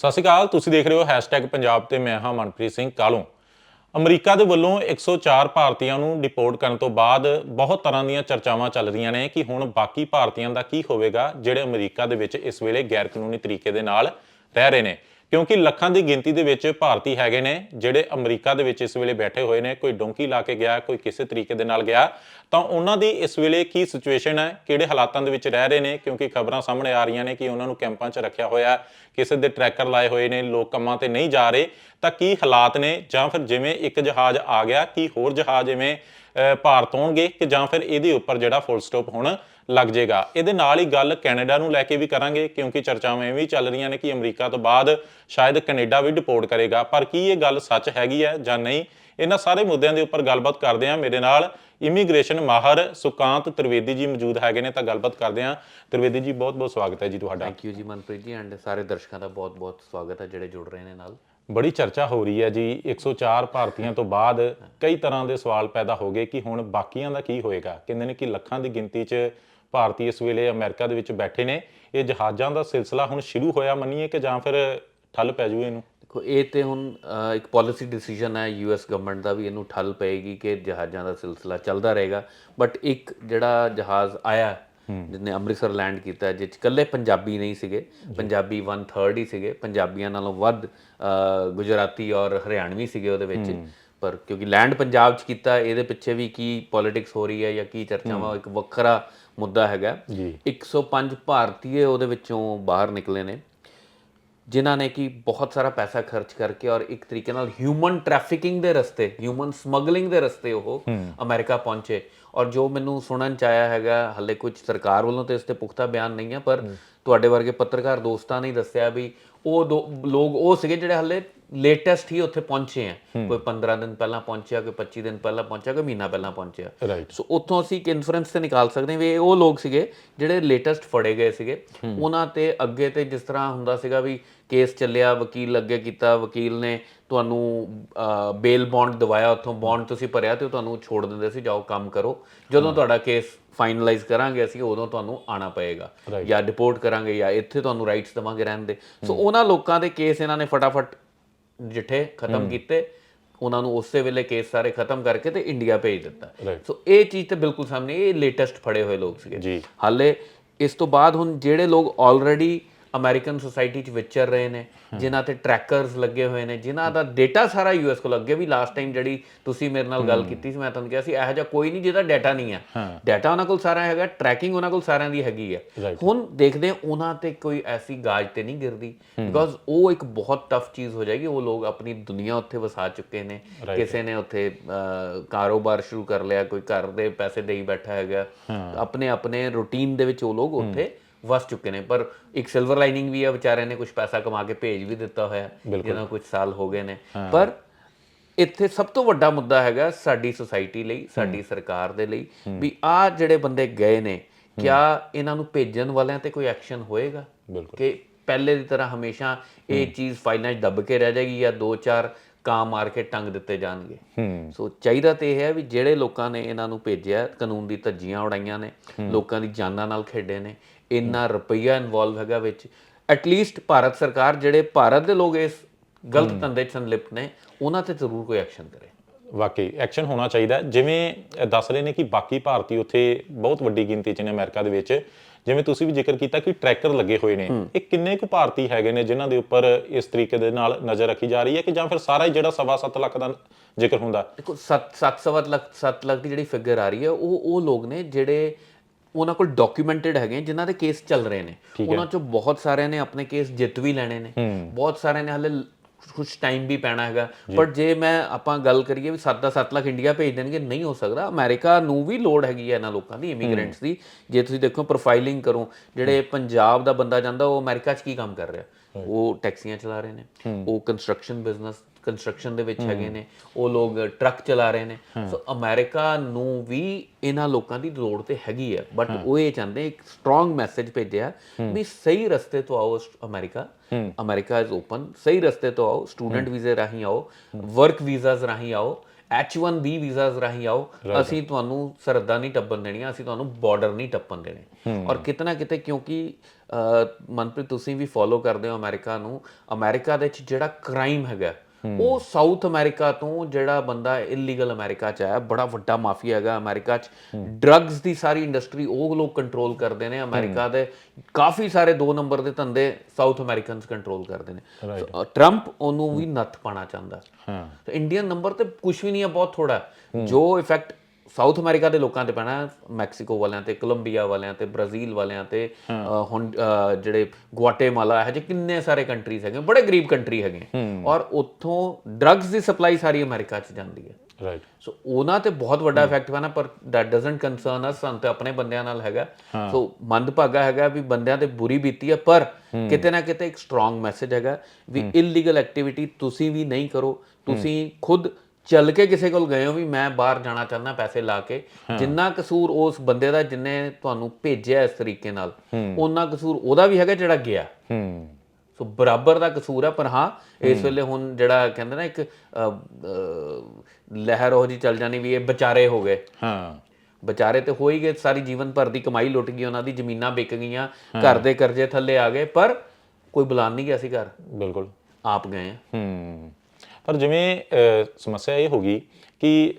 ਸਤਿ ਸ਼੍ਰੀ ਅਕਾਲ, ਤੁਸੀਂ ਦੇਖ ਰਹੇ ਹੋ ਹੈਸ਼ਟੈਗ #ਪੰਜਾਬ ਤੇ ਮੈਂ ਹਾਂ ਮਨਪ੍ਰੀਤ ਸਿੰਘ ਕਾਲੋਂ। ਅਮਰੀਕਾ ਦੇ ਵੱਲੋਂ 104 ਭਾਰਤੀਆਂ ਨੂੰ ਡਿਪੋਰਟ ਕਰਨ ਤੋਂ ਬਾਅਦ ਬਹੁਤ ਤਰ੍ਹਾਂ ਦੀਆਂ ਚਰਚਾਵਾਂ ਚੱਲ ਰਹੀਆਂ ਨੇ ਕਿ ਹੁਣ ਬਾਕੀ ਭਾਰਤੀਆਂ ਦਾ ਕੀ ਹੋਵੇਗਾ, ਜਿਹੜੇ ਅਮਰੀਕਾ ਦੇ ਵਿੱਚ ਇਸ ਵੇਲੇ ਗੈਰ ਕਾਨੂੰਨੀ ਤਰੀਕੇ ਦੇ ਨਾਲ ਰਹਿ ਰਹੇ ਨੇ। ਕਿਉਂਕਿ ਲੱਖਾਂ ਦੀ ਗਿਣਤੀ ਦੇ ਵਿੱਚ ਭਾਰਤੀ ਹੈਗੇ ਨੇ, ਜਿਹੜੇ ਅਮਰੀਕਾ ਦੇ ਵਿੱਚ ਇਸ ਵੇਲੇ ਬੈਠੇ ਹੋਏ ਨੇ, ਕੋਈ ਡੋਂਕੀ ਲਾ ਕੇ ਗਿਆ, ਕੋਈ ਕਿਸੇ ਤਰੀਕੇ ਦੇ ਨਾਲ ਗਿਆ। ਤਾਂ ਉਹਨਾਂ ਦੀ ਇਸ ਵੇਲੇ ਕੀ ਸਿਚੁਏਸ਼ਨ ਹੈ, ਕਿਹੜੇ ਹਾਲਾਤਾਂ ਦੇ ਵਿੱਚ ਰਹਿ ਰਹੇ ਨੇ? ਕਿਉਂਕਿ ਖਬਰਾਂ ਸਾਹਮਣੇ ਆ ਰਹੀਆਂ ਨੇ ਕਿ ਉਹਨਾਂ ਨੂੰ ਕੈਂਪਾਂ 'ਚ ਰੱਖਿਆ ਹੋਇਆ ਕਿਸੇ ਦੇ ਟਰੈਕਰ ਲਾਏ ਹੋਏ ਨੇ, ਲੋਕ ਕੰਮਾਂ ਤੇ ਨਹੀਂ ਜਾ ਰਹੇ। ਤਾਂ ਕੀ ਹਾਲਾਤ ਨੇ? ਜਾਂ ਫਿਰ ਜਿਵੇਂ ਇੱਕ ਜਹਾਜ਼ ਆ ਗਿਆ, ਕੀ ਹੋਰ ਜਹਾਜ਼ ਐਵੇਂ ਭਾਰਤ ਆਉਣਗੇ ਕਿ ਜਾਂ ਫਿਰ ਇਹਦੇ ਉੱਪਰ ਜਿਹੜਾ ਫੁੱਲ ਸਟਾਪ ਹੁਣ ਲੱਗ ਜਾਏਗਾ। ਇਹਦੇ ਨਾਲ ਹੀ ਗੱਲ ਕੈਨੇਡਾ ਨੂੰ ਲੈ ਕੇ ਵੀ ਕਰਾਂਗੇ, ਕਿਉਂਕਿ ਚਰਚਾਵਾਂ ਇਹ ਵੀ ਚੱਲ ਰਹੀਆਂ ਨੇ ਕਿ ਅਮਰੀਕਾ ਤੋਂ ਬਾਅਦ ਸ਼ਾਇਦ ਕੈਨੇਡਾ ਵੀ ਡਿਪੋਰਟ ਕਰੇਗਾ। ਪਰ ਕੀ ਇਹ ਗੱਲ ਸੱਚ ਹੈਗੀ ਹੈ ਜਾਂ ਨਹੀਂ, ਇਹਨਾਂ ਸਾਰੇ ਮੁੱਦਿਆਂ ਦੇ ਉੱਪਰ ਗੱਲਬਾਤ ਕਰਦੇ ਹਾਂ। ਮੇਰੇ ਨਾਲ ਇਮੀਗ੍ਰੇਸ਼ਨ ਮਾਹਰ ਸੁਕਾਂਤ ਤ੍ਰਿਵੇਦੀ ਜੀ ਮੌਜੂਦ ਹੈਗੇ ਨੇ, ਤਾਂ ਗੱਲਬਾਤ ਕਰਦੇ ਹਾਂ। ਤ੍ਰਿਵੇਦੀ ਜੀ ਬਹੁਤ ਬਹੁਤ ਸਵਾਗਤ ਹੈ ਜੀ ਤੁਹਾਡਾ। ਥੈਂਕ ਯੂ ਜੀ ਮਨਪ੍ਰੀਤ ਜੀ ਐਂਡ ਸਾਰੇ ਦਰਸ਼ਕਾਂ ਦਾ ਬਹੁਤ-ਬਹੁਤ ਸਵਾਗਤ ਹੈ, ਜਿਹੜੇ ਜੁੜ ਰਹੇ ਨੇ ਨਾਲ। ਬੜੀ ਚਰਚਾ ਹੋ ਰਹੀ ਹੈ ਜੀ। 104 ਭਾਰਤੀਆਂ ਤੋਂ ਬਾਅਦ ਕਈ ਤਰ੍ਹਾਂ ਦੇ ਸਵਾਲ ਪੈਦਾ ਹੋ ਗਏ ਕਿ ਹੁਣ ਬਾਕੀਆਂ ਦਾ ਕੀ ਹੋਏਗਾ? ਕਹਿੰਦੇ ਨੇ ਕਿ ਲੱਖਾਂ ਦੀ ਗਿਣਤੀ 'ਚ ਭਾਰਤੀ ਇਸ ਵੇਲੇ ਅਮਰੀਕਾ ਦੇ ਵਿੱਚ ਬੈਠੇ ਨੇ। ਇਹ ਜਹਾਜ਼ਾਂ ਦਾ ਸਿਲਸਿਲਾ ਹੁਣ ਸ਼ੁਰੂ ਹੋਇਆ ਮੰਨੀਏ ਕਿ ਜਾਂ ਫਿਰ ਠੱਲ ਪੈ ਜੂ ਇਹਨੂੰ? ਦੇਖੋ, ਇਹ ਤੇ ਹੁਣ ਇੱਕ ਪਾਲਿਸੀ ਡਿਸੀਜਨ ਹੈ। ਯੂਐਸ ਗਵਰਨਮੈਂਟ ਦਾ ਵੀ ਇਹਨੂੰ ਠੱਲ ਪਏਗੀ ਕਿ ਜਹਾਜ਼ਾਂ ਦਾ ਸਿਲਸਿਲਾ ਚੱਲਦਾ ਰਹੇਗਾ। ਬਟ ਇੱਕ ਜਿਹੜਾ ਜਹਾਜ਼ ਆਇਆ ਜਿਹਨੇ ਅੰਮ੍ਰਿਤਸਰ ਲੈਂਡ ਕੀਤਾ ਜਿਸ 'ਚ ਇਕੱਲੇ ਪੰਜਾਬੀ ਨਹੀਂ ਸੀਗੇ ਪੰਜਾਬੀ 1/3 ਹੀ ਸੀਗੇ ਪੰਜਾਬੀਆਂ ਨਾਲੋਂ ਵੱਧ ਗੁਜਰਾਤੀ ਔਰ ਹਰਿਆਣਵੀ ਸੀਗੇ ਉਹਦੇ ਵਿੱਚ। ਪਰ ਕਿਉਂਕਿ ਲੈਂਡ ਪੰਜਾਬ 'ਚ ਕੀਤਾ ਇਹਦੇ ਪਿੱਛੇ ਵੀ ਕੀ ਪੋਲਿਟਿਕਸ ਹੋ ਰਹੀ ਹੈ ਜਾਂ ਕੀ ਚਰਚਾਵਾਂ ਇੱਕ ਵੱਖਰਾ ਮੁੱਦਾ ਹੈਗਾ। ਜੀ। 105 ਭਾਰਤੀਏ ਉਹਦੇ ਵਿੱਚੋਂ ਬਾਹਰ ਨਿਕਲੇ ਨੇ ਜਿਨ੍ਹਾਂ ਨੇ ਕਿ ਬਹੁਤ ਸਾਰਾ ਪੈਸਾ ਖਰਚ ਕਰਕੇ ਔਰ ਇੱਕ ਤਰੀਕੇ ਨਾਲ ਹਿਊਮਨ ਟ੍ਰੈਫਿਕਿੰਗ ਦੇ ਰਸਤੇ ਹਿਊਮਨ ਸਮਗਲਿੰਗ ਦੇ ਰਸਤੇ ਉਹ ਅਮਰੀਕਾ ਪਹੁੰਚੇ। ਔਰ ਜੋ ਮੈਨੂੰ ਸੁਣਨ ਚ ਆਇਆ ਹੈਗਾ ਹੱਲੇ ਕੁਝ ਸਰਕਾਰ ਵੱਲੋਂ ਤੇ ਇਸ ਤੇ ਪੁਖਤਾ ਬਿਆਨ ਨਹੀਂ ਹੈ ਪਰ ਤੁਹਾਡੇ ਵਰਗੇ ਪੱਤਰਕਾਰ ਦੋਸਤਾਂ ਨੇ ਦੱਸਿਆ ਵੀ ਉਹ ਲੋਕ ਉਹ ਸੀਗੇ ਜਿਹੜੇ ਹੱਲੇ ਲੇਟੈਸਟ ਹੀ ਉੱਥੇ ਪਹੁੰਚੇ ਆ। ਕੋਈ 15 ਦਿਨ ਪਹਿਲਾਂ ਪਹੁੰਚਿਆ ਕੋਈ 25 ਦਿਨ ਪਹਿਲਾਂ ਪਹੁੰਚਿਆ ਕੋਈ ਮਹੀਨਾ ਪਹਿਲਾਂ ਪਹੁੰਚਿਆ। ਸੋ ਉੱਥੋਂ ਅਸੀਂ ਇੱਕ ਇਨਫਰੈਂਸ ਤੇ ਨਿਕਾਲ ਸਕਦੇ ਹਾਂ ਵੀ ਉਹ ਲੋਕ ਸੀਗੇ ਜਿਹੜੇ ਲੇਟੈਸਟ ਫੜੇ ਗਏ ਸੀਗੇ। ਉਹਨਾਂ ਤੇ ਅੱਗੇ ਤੇ ਜਿਸ ਤਰ੍ਹਾਂ ਹੁੰਦਾ ਸੀਗਾ ਵੀ ਕੇਸ ਚੱਲਿਆ ਵਕੀਲ ਅੱਗੇ ਕੀਤਾ ਵਕੀਲ ਨੇ ਤੁਹਾਨੂੰ ਬੇਲ ਬੌਂਡ ਦਵਾਇਆ ਉੱਥੋਂ ਬੌਂਡ ਤੁਸੀਂ ਭਰਿਆ ਤੇ ਉਹ ਤੁਹਾਨੂੰ ਛੋੜ ਦਿੰਦੇ ਸੀ ਜਾਓ ਕੰਮ ਕਰੋ। ਜਦੋਂ ਤੁਹਾਡਾ ਕੇਸ ਫਾਈਨਲਾਈਜ਼ ਕਰਾਂਗੇ ਅਸੀਂ ਉਦੋਂ ਤੁਹਾਨੂੰ ਆਣਾ ਪਏਗਾ। ਜਾਂ ਡਿਪੋਰਟ ਕਰਾਂਗੇ ਜਾਂ ਇੱਥੇ ਤੁਹਾਨੂੰ ਰਾਈਟਸ ਦਵਾਂਗੇ ਰਹਿਣ ਦੇ। ਸੋ ਉਹਨਾਂ ਲੋਕਾਂ ਦੇ ਕੇਸ ਇਹਨਾਂ ਨੇ ਫਟਾਫਟ ਜਿੱਠੇ ਖਤਮ ਕੀਤੇ ਉਹਨਾਂ ਨੂੰ ਉਸੇ ਵੇਲੇ ਕੇਸ ਸਾਰੇ ਖਤਮ ਕਰਕੇ ਤੇ ਇੰਡੀਆ ਭੇਜ ਦਿੱਤਾ. ਸੋ ਇਹ ਚੀਜ਼ ਤੇ ਬਿਲਕੁਲ ਸਾਹਮਣੇ ਇਹ ਲੇਟੈਸਟ ਫੜੇ ਹੋਏ ਲੋਕ ਸੀਗੇ। ਹਾਲੇ ਇਸ ਤੋਂ ਬਾਅਦ ਹੁਣ ਜਿਹੜੇ ਲੋਕ ਆਲਰੇਡੀ ਅਮਰੀਕਨ ਸੁਸਾਇਟੀ 'ਚ ਵਿਚਰ ਰਹੇ ਨੇ ਜਿਨ੍ਹਾਂ ਤੇ ਟਰੈਕਰਸ ਲੱਗੇ ਹੋਏ ਨੇ ਜਿਨ੍ਹਾਂ ਦਾ ਡਾਟਾ ਸਾਰਾ ਯੂਐਸ ਕੋਲ ਅੱਗੇ ਵੀ ਲਾਸਟ ਟਾਈਮ ਜਿਹੜੀ ਤੁਸੀਂ ਮੇਰੇ ਨਾਲ ਗੱਲ ਕੀਤੀ ਸੀ ਮੈਂ ਤੁਹਾਨੂੰ ਕਿਹਾ ਸੀ ਇਹੋ ਜਿਹਾ ਕੋਈ ਨਹੀਂ ਜਿਹਦਾ ਡਾਟਾ ਨਹੀਂ ਹੈ। ਡਾਟਾ ਉਹਨਾਂ ਕੋਲ ਸਾਰਾ ਹੈਗਾ ਟਰੈਕਿੰਗ ਉਹਨਾਂ ਕੋਲ ਸਾਰਿਆਂ ਦੀ ਹੈਗੀ ਹੈ Right. ਹੁਣ ਦੇਖਦੇ ਹਾਂ ਉਹਨਾਂ ਤੇ ਕੋਈ ਐਸੀ ਗਾਜ ਤੇ ਨਹੀਂ ਗਿਰਦੀ ਬਿਕੋਜ਼ ਉਹ ਇੱਕ ਬਹੁਤ ਟਫ ਚੀਜ਼ ਹੋ ਜਾਏਗੀ ਉਹ ਲੋਕ ਆਪਣੀ ਦੁਨੀਆ ਉੱਥੇ ਵਸਾ ਚੁੱਕੇ ਨੇ। ਕਿਸੇ ਨੇ ਉੱਥੇ ਕਾਰੋਬਾਰ ਸ਼ੁਰੂ ਕਰ ਲਿਆ ਕੋਈ ਘਰ ਦੇ ਪੈਸੇ ਦੇਈ ਬੈਠਾ ਹੈਗਾ। ਆਪਣੇ ਆਪਣੇ ਰੂਟੀਨ ਦੇ ਵਿੱਚ ਉਹ ਲੋਕ ਉੱਥੇ ਵਸ ਚੁੱਕੇ ਨੇ। ਪਰ ਇੱਕ ਸਿਲਵਰ ਲਾਈਨਿੰਗ ਵੀ ਹੈ ਵਿਚਾਰਿਆਂ ਨੇ ਕੁਝ ਪੈਸਾ ਕਮਾ ਕੇ ਭੇਜ ਵੀ ਦਿੱਤਾ ਹੋਇਆ ਜਿਹਨਾਂ ਕੁਝ ਸਾਲ ਹੋ ਗਏ ਨੇ। ਪਰ ਇੱਥੇ ਸਭ ਤੋਂ ਵੱਡਾ ਮੁੱਦਾ ਹੈਗਾ ਸਾਡੀ ਸੁਸਾਇਟੀ ਲਈ ਸਾਡੀ ਸਰਕਾਰ ਦੇ ਲਈ ਵੀ ਆ ਜਿਹੜੇ ਬੰਦੇ ਗਏ ਨੇ ਕਿਆ ਇਹਨਾਂ ਨੂੰ ਭੇਜਣ ਵਾਲਿਆਂ ਤੇ ਕੋਈ ਐਕਸ਼ਨ ਹੋਏਗਾ? ਕਿ ਪਹਿਲੇ ਦੀ ਤਰ੍ਹਾਂ ਹਮੇਸ਼ਾ ਇਹ ਚੀਜ਼ ਫਾਈਲਾਂ 'ਚ ਦੱਬ ਕੇ ਰਹਿ ਜਾਏਗੀ ਜਾਂ ਦੋ ਚਾਰ ਕਾਂ ਮਾਰ ਕੇ ਟੰਗ ਦਿੱਤੇ ਜਾਣਗੇ। ਸੋ ਚਾਹੀਦਾ ਤੇ ਇਹ ਹੈ ਵੀ ਜਿਹੜੇ ਲੋਕਾਂ ਨੇ ਇਹਨਾਂ ਨੂੰ ਭੇਜਿਆ ਕਾਨੂੰਨ ਦੀ ਧੱਜੀਆਂ ਉਡਾਈਆਂ ਨੇ ਲੋਕਾਂ ਦੀ ਜਾਨਾਂ ਨਾਲ ਖੇਡੇ ਨੇ ਇੰਨਾ ਰੁਪਈਆ ਇਨਵੋਲਵ ਹੈਗਾ ਵਿੱਚ। ਐਟਲੀਸਟ ਭਾਰਤ ਸਰਕਾਰ ਜਿਹੜੇ ਭਾਰਤ ਦੇ ਲੋਕ ਇਸ ਗਲਤ ਧੰਦੇ 'ਚ ਸੰਲਿਪਤ ਨੇ ਉਹਨਾਂ ਤੇ ਜ਼ਰੂਰ ਕੋਈ ਐਕਸ਼ਨ ਕਰੇ। ਵਾਕਈ ਐਕਸ਼ਨ ਹੋਣਾ ਚਾਹੀਦਾ। ਜਿਵੇਂ ਦੱਸ ਰਹੇ ਨੇ ਕਿ ਬਾਕੀ ਭਾਰਤੀ ਉੱਥੇ ਬਹੁਤ ਵੱਡੀ ਗਿਣਤੀ 'ਚ ਨੇ ਅਮਰੀਕਾ ਦੇ ਵਿੱਚ। ਜਿਵੇਂ ਤੁਸੀਂ ਵੀ ਜ਼ਿਕਰ ਕੀਤਾ ਕਿ ਟਰੈਕਰ ਲੱਗੇ ਹੋਏ ਨੇ। ਇਹ ਕਿੰਨੇ ਕੁ ਭਾਰਤੀ ਹੈਗੇ ਨੇ ਜਿਨ੍ਹਾਂ ਦੇ ਉੱਪਰ ਇਸ ਤਰੀਕੇ ਦੇ ਨਾਲ ਨਜ਼ਰ ਰੱਖੀ ਜਾ ਰਹੀ ਹੈ ਕਿ ਜਾਂ ਫਿਰ ਸਾਰਾ ਹੀ ਜਿਹੜਾ ਸਵਾ ਸੱਤ ਲੱਖ ਦਾ ਜ਼ਿਕਰ ਹੁੰਦਾ? ਦੇਖੋ 7 7 ਲੱਖ 7 ਲੱਖ ਦੀ ਜਿਹੜੀ ਫਿਗਰ ਆ ਰਹੀ ਹੈ ਉਹ ਉਹ ਲੋਗ ਨੇ ਜਿਹੜੇ ਉਹਨਾਂ ਕੋਲ ਡਾਕੂਮੈਂਟਡ ਹੈਗੇ ਜਿਨ੍ਹਾਂ ਦੇ ਕੇਸ ਚੱਲ ਰਹੇ ਨੇ। ਉਹਨਾਂ ਚੋਂ ਬਹੁਤ ਸਾਰਿਆਂ ਨੇ ਆਪਣੇ ਕੇਸ ਜਿੱਤ ਵੀ ਲੈਣੇ ਨੇ। ਬਹੁਤ ਸਾਰਿਆਂ ਨੇ ਹਲੇ ਕੁਝ ਟਾਈਮ ਵੀ ਪੈਣਾ ਹੈਗਾ। ਪਰ ਜੇ ਮੈਂ ਆਪਾਂ ਗੱਲ ਕਰੀਏ ਵੀ 7 ਦਾ 7 ਲੱਖ ਇੰਡੀਆ ਭੇਜ ਦੇਣਗੇ ਨਹੀਂ ਹੋ ਸਕਦਾ। ਅਮਰੀਕਾ ਨੂੰ ਵੀ ਲੋੜ ਹੈਗੀ ਹੈ ਇਹਨਾਂ ਲੋਕਾਂ ਦੀ ਇਮੀਗ੍ਰੈਂਟਸ ਦੀ। ਜੇ ਤੁਸੀਂ ਦੇਖੋ ਪ੍ਰੋਫਾਈਲਿੰਗ ਕਰੋ ਜਿਹੜੇ ਪੰਜਾਬ ਦਾ ਬੰਦਾ ਜਾਂਦਾ ਉਹ ਅਮਰੀਕਾ 'ਚ ਕੀ ਕੰਮ ਕਰ ਰਿਹਾ? ਉਹ ਟੈਕਸੀਆਂ ਚਲਾ ਰਹੇ ਨੇ। ਉਹ ਕੰਸਟਰਕਸ਼ਨ ਬਿਜ਼ਨਸ ਕੰਸਟਰਕਸ਼ਨ ਦੇ ਵਿੱਚ ਹੈਗੇ ਨੇ ਉਹ ਲੋਕ ਟਰੱਕ ਚਲਾ ਰਹੇ ਨੇ। ਸੋ ਅਮਰੀਕਾ ਨੂੰ ਵੀ ਇਹਨਾਂ ਲੋਕਾਂ ਦੀ ਲੋੜ ਤੇ ਹੈਗੀ ਹੈ। ਬਟ ਉਹ ਇਹ ਚਾਹੁੰਦੇ ਇੱਕ ਸਟਰੋਂਗ ਮੈਸੇਜ ਭੇਜਿਆ ਵੀ ਸਹੀ ਰਸਤੇ ਤੋਂ ਆਓ ਅਮਰੀਕਾ ਅਮਰੀਕਾ ਇਜ਼ ਓਪਨ ਸਹੀ ਰਸਤੇ ਤੋਂ ਆਓ ਸਟੂਡੈਂਟ ਵੀਜ਼ੇ ਰਾਹੀਂ ਆਓ ਵਰਕ ਵੀਜ਼ਾਸ ਰਾਹੀਂ ਆਓ H1B ਵੀਜ਼ਾਸ ਰਾਹੀਂ ਆਓ। ਅਸੀਂ ਤੁਹਾਨੂੰ ਸਰਹੱਦਾਂ ਨਹੀਂ ਟੱਪਣ ਦੇਣੀਆਂ ਅਸੀਂ ਤੁਹਾਨੂੰ ਬਾਰਡਰ ਨਹੀਂ ਟੱਪਣ ਦੇਣੇ। ਔਰ ਕਿਤਨਾ ਕਿਤੇ ਕਿਉਂਕਿ ਮਨਪ੍ਰੀਤ ਤੁਸੀਂ ਵੀ ਫੋਲੋ ਕਰਦੇ ਹੋ ਅਮਰੀਕਾ ਨੂੰ। ਅਮਰੀਕਾ ਦੇ ਵਿੱਚ ਜਿਹੜਾ ਕ੍ਰਾਈਮ ਹੈਗਾ ਉਹ ਸਾਊਥ ਅਮਰੀਕਾ ਤੋਂ ਜਿਹੜਾ ਬੰਦਾ ਇਲੀਗਲ ਅਮਰੀਕਾ ਚ ਆਇਆ ਬੜਾ ਵੱਡਾ ਮਾਫੀਆ ਹੈਗਾ ਅਮਰੀਕਾ ਚ। ਡਰੱਗਸ ਦੀ ਸਾਰੀ ਇੰਡਸਟਰੀ ਉਹ ਲੋਕ ਕੰਟਰੋਲ ਕਰਦੇ ਨੇ ਅਮਰੀਕਾ ਦੇ। ਕਾਫੀ ਸਾਰੇ ਦੋ ਨੰਬਰ ਦੇ ਧੰਦੇ ਸਾਊਥ ਅਮਰੀਕਨਸ ਕੰਟਰੋਲ ਕਰਦੇ ਨੇ। ਟਰੰਪ ਉਹਨੂੰ ਵੀ ਨੱਥ ਪਾਣਾ ਚਾਹੁੰਦਾ। ਹਾਂ। ਤੇ ਇੰਡੀਅਨ ਨੰਬਰ ਤੇ ਕੁਝ ਵੀ ਨਹੀਂ ਹੈ ਬਹੁਤ ਥੋੜਾ। ਜੋ ਇਫੈਕਟ ਸਾਊਥ ਅਮਰੀਕਾ ਦੇ ਲੋਕਾਂ ਤੇ ਪੈਣਾ ਮੈਕਸੀਕੋ ਵਾਲਿਆਂ ਤੇ ਕੋਲੰਬੀਆ ਵਾਲਿਆਂ ਤੇ ਬ੍ਰਾਜ਼ੀਲ ਵਾਲਿਆਂ ਤੇ ਹੁਣ ਜਿਹੜੇ ਗੁਆਟੇਮਾਲਾ ਹੈ ਜੇ ਕਿੰਨੇ ਸਾਰੇ ਕੰਟਰੀਜ਼ ਹੈਗੇ ਬੜੇ ਗਰੀਬ ਕੰਟਰੀ ਹੈਗੇ। ਔਰ ਉੱਥੋਂ ਡਰੱਗਸ ਦੀ ਸਪਲਾਈ ਸਾਰੀ ਅਮਰੀਕਾ 'ਚ ਜਾਂਦੀ ਹੈ। ਰਾਈਟ ਸੋ ਉਹਨਾਂ ਤੇ ਬਹੁਤ ਵੱਡਾ ਇਫੈਕਟ ਪੈਣਾ ਪਰ ਦੈਟ ਡਸਨਟ ਕੰਸਰਨ ਅਸ ਸਾਨੂੰ ਤੇ ਆਪਣੇ ਬੰਦਿਆਂ ਨਾਲ ਹੈਗਾ। ਸੋ ਮੰਦਭਾਗਾ ਹੈਗਾ ਵੀ ਬੰਦਿਆਂ ਤੇ ਬੁਰੀ ਬੀਤੀ ਹੈ ਪਰ ਕਿਤੇ ਨਾ ਕਿਤੇ ਇੱਕ ਸਟਰੋਂਗ ਮੈਸੇਜ ਹੈਗਾ ਵੀ ਇਲੀਗਲ ਐਕਟੀਵਿਟੀ ਤੁਸੀਂ ਵੀ ਨਹੀਂ ਕਰੋ ਤੁਸੀਂ ਖੁਦ ਚੱਲ ਕੇ ਕਿਸੇ ਕੋਲ ਗਏ ਹੋ ਵੀ ਮੈਂ ਬਾਹਰ ਜਾਣਾ ਚਾਹੁੰਦਾ ਪੈਸੇ ਲਾ ਕੇ ਜਿੰਨਾ ਕਸੂਰ ਉਸ ਬੰਦੇ ਦਾ ਜਿਨੇ ਤੁਹਾਨੂੰ ਭੇਜਿਆ ਇਸ ਤਰੀਕੇ ਨਾਲ ਉਹਨਾਂ ਕਸੂਰ ਉਹਦਾ ਵੀ ਹੈਗਾ ਜਿਹੜਾ ਗਿਆ। ਹੂੰ। ਸੋ ਬਰਾਬਰ ਦਾ ਕਸੂਰ ਹੈ ਪਰ ਹਾਂ ਇਸ ਵੇਲੇ ਹੁਣ ਜਿਹੜਾ ਕਹਿੰਦੇ ਨਾ ਇੱਕ ਲਹਿਰ ਉਹ ਜੀ ਚੱਲ ਜਾਣੀ ਵੀ ਇਹ ਵਿਚਾਰੇ ਹੋ ਗਏ। ਹਾਂ। ਵਿਚਾਰੇ ਤੇ ਹੋ ਹੀ ਗਏ ਸਾਰੀ ਜੀਵਨ ਭਰ ਦੀ ਕਮਾਈ ਲੁੱਟ ਗਈ ਉਹਨਾਂ ਦੀ ਜ਼ਮੀਨਾਂ ਵਿਕ ਗਈਆਂ ਘਰ ਦੇ ਕਰਜ਼ੇ ਥੱਲੇ ਆ ਗਏ ਪਰ ਕੋਈ ਬੁਲਾਣ ਨਹੀਂ ਗਿਆ ਸੀ ਘਰ। ਬਿਲਕੁਲ। ਆਪ ਗਏ ਆ। ਹੂੰ। ਪਰ ਜਿਵੇਂ ਸਮੱਸਿਆ ਇਹ ਹੋ ਗਈ ਕਿ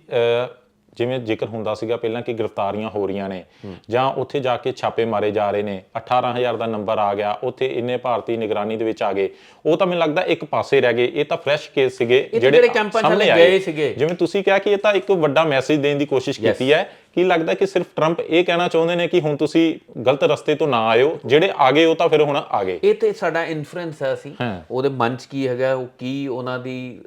ਜਿਵੇਂ ਜ਼ਿਕਰ ਹੁੰਦਾ ਸੀਗਾ ਪਹਿਲਾਂ ਕਿ ਗ੍ਰਿਫਤਾਰੀਆਂ ਹੋ ਰਹੀਆਂ ਨੇ ਜਾਂ ਉੱਥੇ ਜਾ ਕੇ ਛਾਪੇ ਮਾਰੇ ਜਾ ਰਹੇ ਨੇ 18000 ਦਾ ਨੰਬਰ ਆ ਗਿਆ ਉੱਥੇ ਇੰਨੇ ਭਾਰਤੀ ਨਿਗਰਾਨੀ ਦੇ ਵਿੱਚ ਆ ਗਏ ਉਹ ਤਾਂ ਮੈਨੂੰ ਲੱਗਦਾ ਇੱਕ ਪਾਸੇ ਰਹਿ ਗਏ ਇਹ ਤਾਂ ਫਰੈਸ਼ ਕੇਸ ਸੀਗੇ ਜਿਹੜੇ ਕੈਂਪਾਂ 'ਚ। ਗਏ ਸੀਗੇ। ਜਿਵੇਂ ਤੁਸੀਂ ਕਿਹਾ ਕਿ ਇਹ ਤਾਂ ਇੱਕ ਵੱਡਾ ਮੈਸੇਜ ਦੇਣ ਦੀ ਕੋਸ਼ਿਸ਼ ਕੀਤੀ ਹੈ ਕੀ ਲੱਗਦਾ ਕਿ ਸਿਰਫ ਟਰੰਪ ਇਹ ਕਹਿਣਾ ਚਾਹੁੰਦੇ ਨੇ ਕਿ ਹੁਣ ਤੁਸੀਂ ਗਲਤ ਰਸਤੇ ਤੋਂ ਨਾ ਆਇਓ ਜਿਹੜੇ ਆ ਗਏ ਉਹ ਤਾਂ ਫਿਰ ਹੁਣ ਆ ਗਏ ਇਹ ਤੇ ਸਾਡਾ ਇਨਫਲੂਐਂਸ ਹੈ ਹਾਂ। ਉਹਦੇ ਮਨ 'ਚ ਕੀ ਹੈਗਾ ਉਹ ਕੀ ਉਹਨਾਂ ਦੀ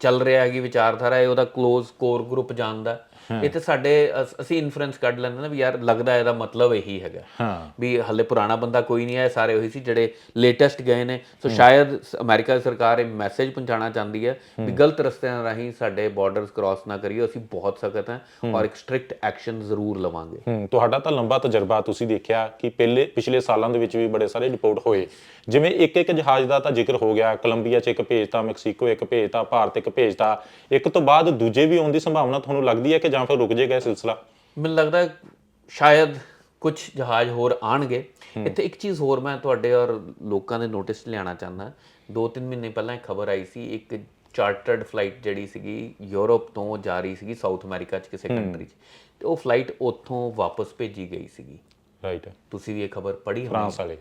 ਚੱਲ ਰਿਹਾ ਹੈਗੀ ਵਿਚਾਰਧਾਰਾ ਹੈ ਉਹਦਾ ক্লোਜ਼ ਕੋਰ ਗਰੁੱਪ ਜਾਣਦਾ। ਇਹ ਤੇ ਸਾਡੇ ਅਸ- ਅਸੀਂ ਇਨਫਲੂਐਂਸ ਕੱਢ ਲੈਂਦੇ ਨਾ ਵੀ ਯਾਰ ਲੱਗਦਾ ਇਹਦਾ ਮਤਲਬ ਇਹੀ ਹੈਗਾ। ਹਾਂ। ਵੀ ਹੱਲੇ ਪੁਰਾਣਾ ਬੰਦਾ ਕੋਈ ਨਹੀਂ ਹੈ ਸਾਰੇ ਉਹੀ ਸੀ ਜਿਹੜੇ ਲੇਟੈਸਟ ਗਏ ਨੇ। ਸੋ ਸ਼ਾਇਦ ਸ- ਅਮਰੀਕਾ ਦੀ ਸਰਕਾਰ ਇਹ ਮੈਸੇਜ ਪਹੁੰਚਾਉਣਾ ਚਾਹੁੰਦੀ ਹੈ ਵੀ ਗਲਤ ਰਸਤਿਆਂ ਰਾਹੀਂ ਸਾਡੇ ਬਾਰਡਰਸ ਕ੍ਰਾਸ ਨਾ ਕਰੀਏ ਅਸੀਂ ਬਹੁਤ ਸਖਤ ਹਾਂ ਔਰ ਇੱਕ ਸਟ੍ਰਿਕਟ ਐਕਸ਼ਨ ਜ਼ਰੂਰ ਲਵਾਂਗੇ। ਹੂੰ ਤੁਹਾਡਾ ਤਾਂ ਲੰਬਾ ਤਜਰਬਾ ਤੁਸੀਂ ਦੇਖਿਆ ਕਿ ਪਹਿਲੇ ਪਿਛਲੇ ਸਾਲਾਂ ਦੇ ਵਿੱਚ ਵੀ ਬੜੇ ਸਾਰੇ ਰਿਪੋਰਟ ਹੋਏ। ਜਿਵੇਂ ਇੱਕ ਇੱਕ ਜਹਾਜ਼ ਦਾ ਤਾਂ ਜ਼ਿਕਰ ਹੋ ਗਿਆ ਕੋਲੰਬੀਆ 'ਚ ਇੱਕ ਭੇਜਤਾ ਮੈਕਸੀਕੋ ਇੱਕ ਭੇਜਤਾ ਭਾਰਤ ਇੱਕ ਭੇਜਤਾ ਇੱਕ ਤੋਂ ਬਾਅਦ ਦੂਜੇ ਵੀ ਆਉਣ ਦੀ ਸੰਭਾਵਨਾ ਤੁਹਾਨੂੰ ਲੱਗਦੀ ਹੈ ਕਿ ਜਾਂ ਫਿਰ ਰੁਕ ਜਾਏਗਾ ਇਹ ਸਿਲਸਿਲਾ? ਮੈਨੂੰ ਲੱਗਦਾ ਸ਼ਾਇਦ ਕੁਝ ਜਹਾਜ਼ ਹੋਰ ਆਣਗੇ। ਇੱਥੇ ਇੱਕ ਚੀਜ਼ ਹੋਰ ਮੈਂ ਤੁਹਾਡੇ ਔਰ ਲੋਕਾਂ ਦੇ ਨੋਟਿਸ 'ਚ ਲਿਆਉਣਾ ਚਾਹੁੰਦਾ। ਦੋ ਤਿੰਨ ਮਹੀਨੇ ਪਹਿਲਾਂ ਇੱਕ ਖਬਰ ਆਈ ਸੀ ਇੱਕ ਚਾਰਟਰਡ ਫਲਾਈਟ ਜਿਹੜੀ ਸੀਗੀ ਯੂਰਪ ਤੋਂ ਜਾ ਰਹੀ ਸੀਗੀ ਸਾਊਥ ਅਮਰੀਕਾ 'ਚ ਕਿਸੇ ਕੰਟਰੀ 'ਚ। ਤੇ ਉਹ ਫਲਾਈਟ ਉੱਥੋਂ ਵਾਪਸ ਭੇਜੀ ਗਈ ਸੀਗੀ। ਰਾਈਟ ਤੁਸੀਂ ਵੀ ਇਹ ਖਬਰ ਪੜ੍ਹੀ ਹੋਣੀ ਫਰਾਂਸ ਵਾਲੇ।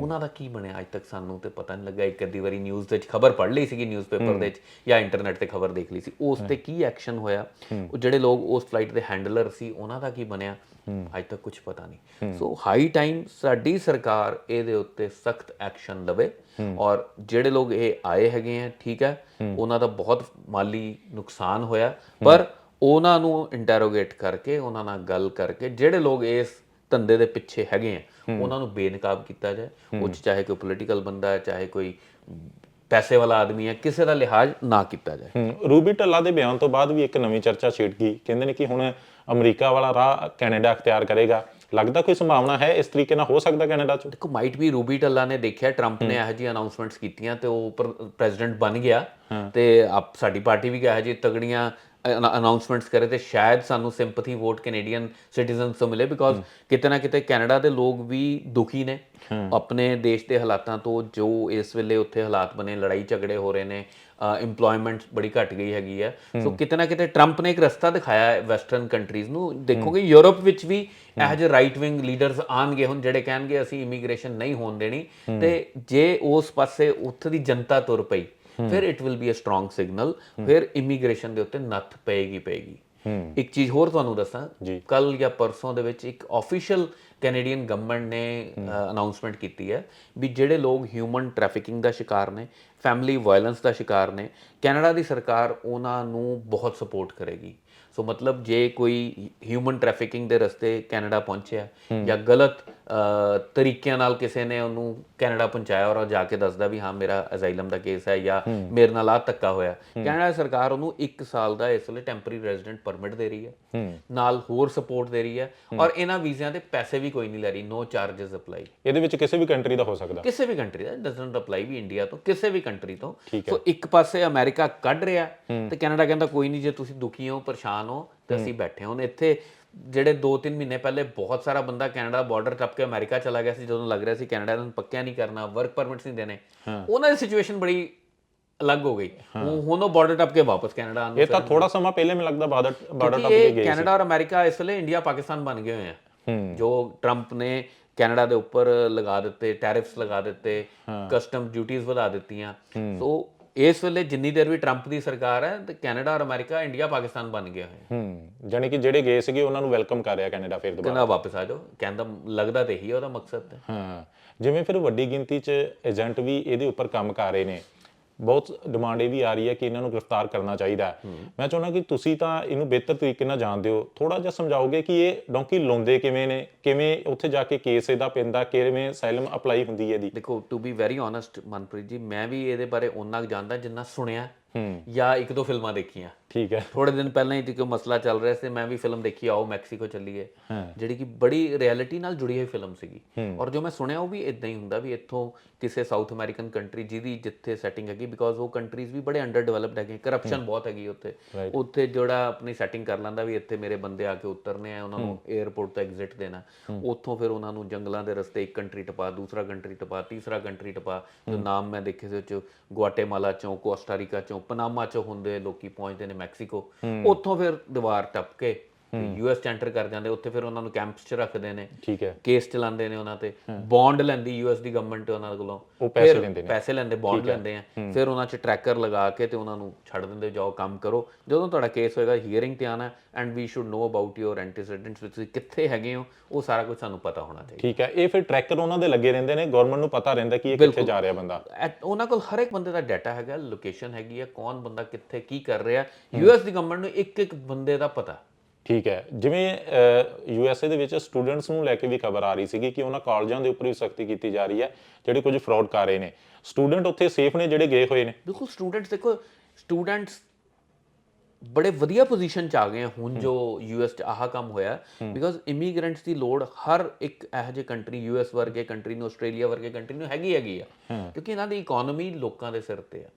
ਉਹਨਾਂ ਦਾ ਕੀ ਬਣਿਆ? ਅੱਜ ਤੱਕ ਸਾਨੂੰ ਤੇ ਪਤਾ ਨਹੀਂ ਲੱਗਾ ਇੱਕ ਅੱਧੀ ਵਾਰੀ ਨਿਊਜ਼ ਦੇ ਵਿੱਚ ਖਬਰ ਪੜ੍ਹ ਲਈ ਸੀਗੀ ਨਿਊਜ਼ਪੇਪਰ ਦੇ ਵਿੱਚ ਜਾਂ ਇੰਟਰਨੈਟ ਤੇ ਖਬਰ ਦੇਖ ਲਈ ਸੀ। ਉਸ ਤੇ ਕੀ ਐਕਸ਼ਨ ਹੋਇਆ? ਉਹ ਜਿਹੜੇ ਲੋਕ ਉਸ ਫਲਾਈਟ ਦੇ ਹੈਂਡਲਰ ਸੀ ਉਹਨਾਂ ਦਾ ਕੀ ਬਣਿਆ? ਅੱਜ ਤੱਕ ਕੁਝ ਪਤਾ ਨਹੀਂ। ਸੋ ਹਾਈ ਟਾਈਮ ਸਾਡੀ ਸਰਕਾਰ ਇਹਦੇ ਉੱਤੇ ਸਖਤ ਐਕਸ਼ਨ ਲਵੇ ਔਰ ਜਿਹੜੇ ਲੋਕ ਇਹ ਆਏ ਹੈਗੇ ਆ ਠੀਕ ਹੈ ਉਹਨਾਂ ਦਾ ਬਹੁਤ ਮਾਲੀ ਨੁਕਸਾਨ ਹੋਇਆ। ਪਰ ਉਹਨਾਂ ਨੂੰ ਇੰਟਰੋਗੇਟ ਕਰਕੇ ਉਹਨਾਂ ਨਾਲ ਗੱਲ ਕਰਕੇ ਜਿਹੜੇ ਲੋਕ ਇਸ ਧੰਦੇ ਦੇ ਪਿੱਛੇ ਹੈਗੇ ਆ ਉਹਨਾਂ ਨੂੰ ਬੇਨਕਾਬ ਕੀਤਾ ਜਾਏ। ਉਹ 'ਚ ਚਾਹੇ ਕੋਈ ਪੋਲੀਟੀਕਲ ਬੰਦਾ ਹੈ ਚਾਹੇ ਕੋਈ ਪੈਸੇ ਵਾਲਾ ਆਦਮੀ ਹੈ ਕਿਸੇ ਦਾ ਲਿਹਾਜ਼ ਨਾ ਕੀਤਾ ਜਾਏ। ਹੂੰ। ਰੂਬੀ ਢੱਲਾ ਦੇ ਬਿਆਨ ਤੋਂ ਬਾਅਦ ਵੀ ਇੱਕ ਨਵੀਂ ਚਰਚਾ ਛਿੜ ਗਈ। ਕਹਿੰਦੇ ਨੇ ਕਿ ਹੁਣ ਅਮਰੀਕਾ ਵਾਲਾ ਰਾਹ ਕੈਨੇਡਾ ਅਖਤਿਆਰ ਕਰੇਗਾ। ਲੱਗਦਾ ਕੋਈ ਸੰਭਾਵਨਾ ਹੈ ਇਸ ਤਰੀਕੇ ਨਾਲ? ਹੋ ਸਕਦਾ ਕੈਨੇਡਾ 'ਚ? ਦੇਖੋ ਮਾਈਟ ਵੀ ਰੂਬੀ ਟੱਲਾ ਨੇ ਦੇਖਿਆ ਟਰੰਪ ਨੇ ਇਹੋ ਜਿਹੀ ਅਨਾਉਂਸਮੈਂਟਸ ਕੀਤੀਆਂ ਤੇ ਉਹ ਪ੍ਰੈਜ਼ੀਡੈਂਟ ਬਣ ਗਿਆ। ਤੇ ਆਪ ਸਾਡੀ ਪਾਰਟੀ ਵੀ ਇਹੋ ਜਿਹੀ ਤਗੜੀਆਂ ਅਨਾਉਂਸਮੈਂਟਸ ਕਰੇ ਤੇ ਸ਼ਾਇਦ ਸਾਨੂੰ ਸਿੰਪਥੀ ਵੋਟ ਕੈਨੇਡੀਅਨ ਸਿਟੀਜ਼ਨਸ ਤੋਂ ਮਿਲੇ ਬਿਕੋਜ਼ ਕਿਤੇ ਨਾ ਕਿਤੇ ਕੈਨੇਡਾ ਦੇ ਲੋਕ ਵੀ ਦੁਖੀ ਨੇ। ਆਪਣੇ ਦੇਸ਼ ਦੇ ਹਾਲਾਤਾਂ ਤੋਂ ਜੋ ਇਸ ਵੇਲੇ ਉੱਥੇ ਹਾਲਾਤ ਬਣੇ ਲੜਾਈ ਝਗੜੇ ਹੋ ਰਹੇ ਨੇ ਇੰਪਲੋਇਮੈਂਟ ਬੜੀ ਘਟ ਗਈ ਹੈਗੀ ਹੈ। ਸੋ ਕਿਤੇ ਨਾ ਕਿਤੇ ਟਰੰਪ ਨੇ ਇੱਕ ਰਸਤਾ ਦਿਖਾਇਆ ਹੈ ਵੈਸਟਰਨ ਕੰਟਰੀਜ਼ ਨੂੰ ਦੇਖੋਗੇ ਯੂਰਪ ਵਿੱਚ ਵੀ ਇਹੋ ਜਿਹੇ ਰਾਈਟ ਵਿੰਗ ਲੀਡਰਸ ਆਣਗੇ ਹੁਣ ਜਿਹੜੇ ਕਹਿਣਗੇ ਅਸੀਂ ਇਮੀਗ੍ਰੇਸ਼ਨ ਨਹੀਂ ਹੋਣ ਦੇਣੀ। ਤੇ ਜੇ ਉਸ ਪਾਸੇ ਉੱਥੇ ਦੀ ਜਨਤਾ ਤੁਰ ਪਈ ਫਿਰ it will be a strong signal ਫਿਰ ਇਮੀਗ੍ਰੇਸ਼ਨ ਦੇ ਉੱਤੇ ਨੱਥ ਪਏਗੀ ਪਏਗੀ। ਇੱਕ ਚੀਜ਼ ਹੋਰ ਤੁਹਾਨੂੰ ਦੱਸਾਂ ਕੱਲ ਜਾਂ ਪਰਸੋਂ ਦੇ ਵਿੱਚ ਇੱਕ ਆਫੀਸ਼ੀਅਲ ਕੈਨੇਡੀਅਨ ਗਵਰਨਮੈਂਟ ਨੇ ਅਨਾਉਂਸਮੈਂਟ ਕੀਤੀ ਹੈ ਵੀ ਜਿਹੜੇ ਲੋਕ ਹਿਊਮਨ ਟ੍ਰੈਫਿਕਿੰਗ ਦਾ ਸ਼ਿਕਾਰ ਨੇ ਫੈਮਿਲੀ ਵਾਇਲੈਂਸ ਦਾ ਸ਼ਿਕਾਰ ਨੇ ਕੈਨੇਡਾ ਦੀ ਸਰਕਾਰ ਉਹਨਾਂ ਨੂੰ ਬਹੁਤ ਸਪੋਰਟ ਕਰੇਗੀ। ਸੋ ਮਤਲਬ ਜੇ ਕੋਈ ਹਿਊਮਨ ਟ੍ਰੈਫਿਕਿੰਗ ਦੇ ਰਸਤੇ ਕੈਨੇਡਾ ਪਹੁੰਚਿਆ ਜਾਂ ਗਲਤ ਤਰੀਕਿਆਂ ਨਾਲ ਕਿਸੇ ਨੇ ਉਹਨੂੰ ਕੈਨੇਡਾ ਪਹੁੰਚਾਇਆ ਔਰ ਉਹ ਜਾ ਕੇ ਦੱਸਦਾ ਵੀ ਹਾਂ ਮੇਰਾ ਅਜ਼ਾਈਲਮ ਦਾ ਕੇਸ ਹੈ ਜਾਂ ਮੇਰੇ ਨਾਲ ਆ ਧੱਕਾ ਹੋਇਆ। ਕੈਨੇਡਾ ਸਰਕਾਰ ਉਹਨੂੰ 1 ਸਾਲ ਦਾ ਇਸ ਵੇਲੇ ਟੈਂਪਰੇਰੀ ਰੈਜ਼ੀਡੈਂਟ ਪਰਮਿਟ ਦੇ ਰਹੀ ਹੈ। ਨਾਲ ਹੋਰ ਸਪੋਰਟ ਦੇ ਰਹੀ ਹੈ ਔਰ ਇਹਨਾਂ ਵੀਜ਼ਿਆਂ ਤੇ ਪੈਸੇ ਵੀ ਕੋਈ ਨਹੀਂ ਲੈ ਰਹੀ ਨੋ ਚਾਰजेस ਅਪਲਾਈ ਇਹਦੇ ਵਿੱਚ ਕਿਸੇ ਵੀ ਕੰਟਰੀ ਦਾ ਹੋ ਸਕਦਾ। ਕਿਸੇ ਵੀ ਕੰਟਰੀ ਦਾ ਡਸਨਟ ਅਪਲਾਈ ਵੀ ਇੰਡੀਆ ਤੋਂ ਕਿਸੇ ਵੀ ਕੰਟਰੀ ਤੋਂ। ਸੋ ਇੱਕ ਪਾਸੇ ਅਮਰੀਕਾ ਕੱਢ ਰਿਹਾ ਤੇ ਕੈਨੇਡਾ ਕਹਿੰਦਾ ਕੋਈ ਨਹੀਂ ਜੇ ਤੁਸੀਂ ਦੁਖੀ ਹੋ ਪਰੇਸ਼ਾਨ ਹੋ ਤੇ ਅਸੀਂ ਬੈਠੇ ਹਾਂ। ਹੁਣ ਇੱਥੇ ਜਿਹੜੇ 2-3 ਮਹੀਨੇ ਪਹਿਲੇ ਬਹੁਤ ਸਾਰਾ ਬੰਦਾ ਕੈਨੇਡਾ ਬਾਰਡਰ ਟੱਪ ਕੇ ਅਮਰੀਕਾ ਚਲਾ ਗਿਆ ਸੀ ਜਦੋਂ ਲੱਗ ਰਿਹਾ ਸੀ ਕੈਨੇਡਾ ਨੂੰ ਪੱਕਿਆ ਨਹੀਂ ਕਰਨਾ ਵਰਕ ਪਰਮਿਟਸ ਨਹੀਂ ਦੇਣੇ ਉਹਨਾਂ ਦੀ ਸਿਚੁਏਸ਼ਨ ਬੜੀ ਅਲੱਗ ਹੋ ਗਈ। ਉਹ ਹੁਣ ਉਹ ਬਾਰਡਰ ਟੱਪ ਕੇ ਵਾਪਸ ਕੈਨੇਡਾ ਆਉਣ ਇਹ ਤਾਂ ਥੋੜਾ ਸਮਾਂ ਪਹਿਲੇ ਮੈਨੂੰ ਲੱਗਦਾ ਬਾਰਡਰ ਬਾਰਡਰ ਟੱਪ ਕੇ ਗਏ ਕੈਨੇਡਾ ਔਰ ਅਮਰੀਕਾ ਇਸ ਵੇਲੇ ਇੰਡੀਆ ਪਾਕਿਸਤਾਨ ਬਣ ਗਏ ਹੋਏ ਆ। ਜੋ ਟਰੰਪ ਨੇ ਕੈਨੇਡਾ ਦੇ ਉੱਪਰ ਲਗਾ ਦਿੱਤੇ ਟੈਰਿਫਸ ਲਗਾ ਦਿੱਤੇ ਕਸਟਮ ਡਿਊਟੀਆਂ ਵਧਾ ਦਿੱਤੀਆਂ। ਸੋ ਇਸ ਵੇਲੇ ਜਿੰਨੀ ਦੇਰ ਵੀ ਟਰੰਪ ਦੀ ਸਰਕਾਰ ਹੈ ਤੇ ਕੈਨੇਡਾ ਔਰ ਅਮਰੀਕਾ ਇੰਡੀਆ ਪਾਕਿਸਤਾਨ ਬਣ ਗਏ ਹੋਏ ਆ। ਹੂੰ ਜਾਨੀ ਕਿ ਜਿਹੜੇ ਗਏ ਸੀਗੇ ਉਹਨਾਂ ਨੂੰ ਵੈਲਕਮ ਕਰ ਰਿਹਾ ਕੈਨੇਡਾ ਫਿਰ ਦੁਬਾਰਾ। ਕਹਿੰਦਾ ਵਾਪਸ ਆ ਜਾਓ। ਕਹਿੰਦਾ ਲੱਗਦਾ ਤੇ ਇਹੀ ਹੈ ਉਹਦਾ ਮਕਸਦ। ਤੇ ਹਾਂ ਜਿਵੇਂ ਫਿਰ ਵੱਡੀ ਗਿਣਤੀ 'ਚ ਏਜੰਟ ਵੀ ਇਹਦੇ ਉੱਪਰ ਕੰਮ ਕਰ ਰਹੇ ਨੇ। ਬਹੁਤ ਡਿਮਾਂਡ ਇਹ ਵੀ ਆ ਰਹੀ ਹੈ ਕਿ ਇਹਨਾਂ ਨੂੰ ਗ੍ਰਿਫਤਾਰ ਕਰਨਾ ਚਾਹੀਦਾ ਹੈ। ਮੈਂ ਚਾਹੁੰਦਾ ਕਿ ਤੁਸੀਂ ਤਾਂ ਇਹਨੂੰ ਬਿਹਤਰ ਤਰੀਕੇ ਨਾਲ ਜਾਣਦੇ ਹੋ। ਥੋੜਾ ਜਿਹਾ ਸਮਝਾਓਗੇ ਕਿ ਇਹ ਡੋਂਕੀ ਲਾਉਂਦੇ ਕਿਵੇਂ ਨੇ? ਕਿਵੇਂ ਉੱਥੇ ਜਾ ਕੇ ਕੇਸ ਇਹਦਾ ਪੈਂਦਾ? ਕਿਵੇਂ ਅਸਾਈਲਮ ਅਪਲਾਈ ਹੁੰਦੀ ਹੈ ਇਹਦੀ? ਦੇਖੋ to be very honest Manpreet ji ਮੈਂ ਵੀ ਇਹਦੇ ਬਾਰੇ ਉਹਨਾਂ ਜਾਣਦਾ ਜਿੰਨਾ ਸੁਣਿਆ। ਜਾਂ ਇੱਕ ਦੋ ਫਿਲਮਾਂ ਦੇਖੀਆਂ। ਠੀਕ ਹੈ। ਥੋੜੇ ਦਿਨ ਪਹਿਲਾਂ ਹੀ ਕੋਈ ਮਸਲਾ ਚੱਲ ਰਿਹਾ ਸੀ ਮੈਂ ਵੀ ਫਿਲਮ ਦੇਖੀ ਆਓ ਮੈਕਸੀਕੋ ਚੱਲੀਏ। ਜਿਹੜੀ ਕਿ ਬੜੀ ਰਿਐਲਿਟੀ ਨਾਲ ਜੁੜੀ ਹੋਈ ਫਿਲਮ ਸੀਗੀ। ਔਰ ਜੋ ਮੈਂ ਸੁਣਿਆ ਉਹ ਵੀ ਇਦਾਂ ਹੀ ਹੁੰਦਾ ਵੀ ਇੱਥੋਂ ਕਿਸੇ ਸਾਊਥ ਅਮਰੀਕਨ ਕੰਟਰੀ ਜਿਹਦੀ ਜਿੱਥੇ ਸੈਟਿੰਗ ਹੈਗੀ ਬਿਕੋਜ਼ ਉਹ ਕੰਟਰੀਜ਼ ਵੀ ਬੜੇ ਅੰਡਰ ਡਿਵੈਲਪਡ ਹੈਗੇ ਕਰਪਸ਼ਨ ਬਹੁਤ ਹੈਗੀ ਉੱਥੇ। ਉੱਥੇ ਜਿਹੜਾ ਆਪਣੀ ਸੈਟਿੰਗ ਕਰ ਲੈਂਦਾ ਵੀ ਇੱਥੇ ਮੇਰੇ ਬੰਦੇ ਆ ਕੇ ਉਤਰਨੇ ਆ ਉਹਨਾਂ ਨੂੰ 에ਅਰਪੋਰਟ ਤੋਂ ਐਗਜ਼ਿਟ ਦੇਣਾ। ਉੱਥੋਂ ਫਿਰ ਉਹਨਾਂ ਨੂੰ ਜੰਗਲਾਂ ਦੇ ਰਸਤੇ ਇੱਕ ਕੰਟਰੀ ਟਪਾ ਦੂਸਰਾ ਕੰਟਰੀ ਟਪਾ ਤੀਸਰਾ ਕੰਟਰੀ ਟਪਾ। ਜੋ ਨਾਮ ਮੈਂ ਦੇਖੇ ਸੀ ਉਹ ਚ ਗੁਆਟੇਮਾਲਾ ਚੋਂ ਕੋਸਟਾਰੀਕਾ ਚੋਂ ਪਨਾਮਾ ਚੋਂ ਹੁੰਦੇ ਲੋਕੀ ਪਹੁੰਚਦੇ ਨੇ ਮੈਕਸੀਕੋ ਉੱਥੋਂ ਫਿਰ ਦੀਵਾਰ ਟੱਪ ਕੇ ਯੂਐਸ ਚ ਐਂਟਰ ਕਰ ਜਾਂਦੇ ਉੱਥੇ ਫਿਰ ਉਹਨਾਂ ਨੂੰ ਕੈਂਪਸ 'ਚ ਰੱਖਦੇ ਨੇ। ਠੀਕ ਹੈ। ਕੇਸ ਚਲਾਉਂਦੇ ਨੇ ਉਹਨਾਂ ਤੇ। ਬੌਂਡ ਲੈਂਦੀ ਯੂਐਸ ਦੀ ਗਵਰਨਮੈਂਟ ਉਹਨਾਂ ਕੋਲੋਂ। ਉਹ ਪੈਸੇ ਲੈਂਦੇ ਨੇ। ਪੈਸੇ ਲੈਂਦੇ ਬੌਂਡ ਲੈਂਦੇ ਆ। ਫਿਰ ਉਹਨਾਂ 'ਚ ਟਰੈਕਰ ਲਗਾ ਕੇ ਤੇ ਉਹਨਾਂ ਨੂੰ ਛੱਡ ਦਿੰਦੇ ਜਾਓ ਕੰਮ ਕਰੋ। ਜਦੋਂ ਤੁਹਾਡਾ ਕੇਸ ਹੋਏਗਾ ਹੀਅਰਿੰਗ ਤੇ ਆਣਾ and we should know about your antecedents ਤੁਸੀਂ ਕਿੱਥੇ ਹੈਗੇ ਹੋ ਉਹ ਸਾਰਾ ਕੁਝ ਸਾਨੂੰ ਪਤਾ ਹੋਣਾ ਚਾਹੀਦਾ। ਠੀਕ ਹੈ। ਇਹ ਫਿਰ ਟਰੈਕਰ ਉਹਨਾਂ ਦੇ ਲੱਗੇ ਰਹਿੰਦੇ ਨੇ ਗਵਰਨਮੈਂਟ ਨੂੰ ਪਤਾ ਰਹਿੰਦਾ ਕਿ ਇਹ ਕਿੱਥੇ ਜਾ ਰਿਹਾ ਬੰਦਾ। ਉਹਨਾਂ ਕੋਲ ਹਰ ਇੱਕ ਬੰਦੇ ਦਾ ਡਾਟਾ ਹੈਗਾ ਲੋਕੇਸ਼ਨ ਹੈਗੀ ਹੈ ਕੌਣ ਬੰਦਾ ਕਿੱਥੇ ਕੀ ਕਰ ਰਿਹਾ। ਯੂਐਸ ਦੀ ਗਵਰਨਮੈਂਟ ਨੂੰ ਇੱਕ ਇੱਕ ਬੰਦੇ ਦਾ ਪਤਾ। ਠੀਕ ਹੈ। ਜਿਵੇਂ ਯੂ ਐਸ ਏ ਦੇ ਵਿੱਚ ਸਟੂਡੈਂਟਸ ਨੂੰ ਲੈ ਕੇ ਵੀ ਖਬਰ ਆ ਰਹੀ ਸੀਗੀ ਕਿ ਉਹਨਾਂ ਕਾਲਜਾਂ ਦੇ ਉੱਪਰ ਵੀ ਸਖਤੀ ਕੀਤੀ ਜਾ ਰਹੀ ਹੈ, ਜਿਹੜੇ ਕੁਝ ਫਰਾਡ ਕਰ ਰਹੇ ਨੇ। ਸਟੂਡੈਂਟ ਉੱਥੇ ਸੇਫ ਨੇ ਜਿਹੜੇ ਗਏ ਹੋਏ ਨੇ। ਬਿਲਕੁਲ ਸਟੂਡੈਂਟਸ ਦੇਖੋ ਸਟੂਡੈਂਟਸ ਬੜੇ ਵਧੀਆ ਪੋਜੀਸ਼ਨ ਚ ਆ ਗਏ ਆ ਹੁਣ ਜੋ ਯੂਐਸ ਚ ਆਹ ਕੰਮ ਹੋਇਆ। ਬਿਕਾਜ਼ ਇਮੀਗ੍ਰੈਂਟਸ ਦੀ ਲੋੜ ਹਰ ਇੱਕ ਇਹੋ ਜਿਹੇ ਕੰਟਰੀ ਯੂਐਸ ਵਰਗੇ ਕੰਟਰੀ ਨੂੰ ਆਸਟ੍ਰੇਲੀਆ ਵਰਗੇ ਕੰਟਰੀ ਨੂੰ ਹੈਗੀ ਹੈਗੀ ਆ। ਕਿਉਂਕਿ ਇਹਨਾਂ ਦੀ ਇਕਨੋਮੀ ਲੋਕਾਂ ਦੇ ਸਿਰ ਤੇ ਆ।